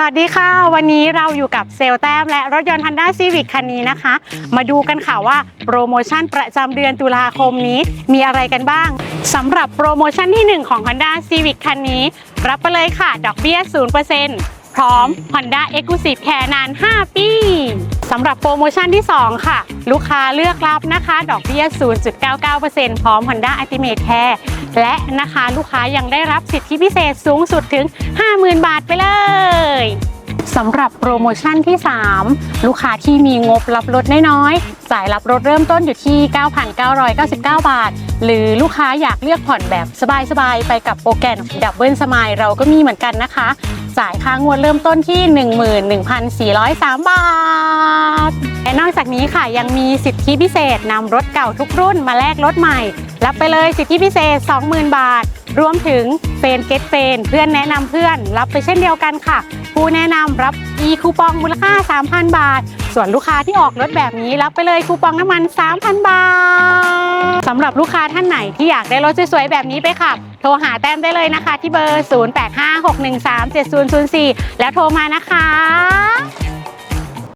สวัสดีค่ะ วันนี้เราอยู่กับเซลแต้มและรถยนต์ Honda Civic คันนี้นะคะ มาดูกันค่ะว่าโปรโมชั่นประจำเดือนตุลาคมนี้มีอะไรกันบ้างสำหรับโปรโมชั่นที่ 1 ของ Honda Civic คันนี้ รับไปเลยค่ะ ดอกเบี้ย 0%พร้อม Honda Exclusive Care นาน 5 ปีสำหรับโปรโมชั่นที่ 2 ค่ะ ลูกค้าเลือกรับนะคะ ดอกเบี้ย 0.99%พร้อม Honda Ultimate Care และนะคะลูกค้ายังได้รับสิทธิพิเศษสูงสุดถึง 50,000 บาทไปเลย สำหรับโปรโมชั่นที่ 3 ลูกค้าที่มีงบรับรถน้อยๆจ่ายรับรถเริ่มต้นอยู่ที่ 9,999 บาท หรือลูกค้าอยากเลือกผ่อนแบบสบายๆ ไปกับโปรแกรมดับเบิลสมายเราก็มีเหมือนกันนะคะ จ่ายค่างวดเริ่มต้นที่ 11,403 บาท และนอกจากนี้ค่ะยังมีสิทธิพิเศษนำรถเก่าทุกรุ่นมาแลกรถใหม่ รับไปเลยสิทธิพิเศษ 20,000 บาท รวมถึงเฟนเกตเฟนเพื่อนแนะนำเพื่อน รับไปเช่นเดียวกันค่ะ ผู้แนะนำรับ e คูปองมูลค่า 3,000 บาท ส่วนลูกค้าที่ออกรถแบบนี้ รับไปเลยคูปองน้ำมัน 3,000 บาทสำหรับลูกค้าท่านไหนที่อยากได้รถสวยๆแบบนี้ไปขับโทรหาแต้มได้เลยนะคะ ที่เบอร์ 0856137004 แล้วโทรมานะคะ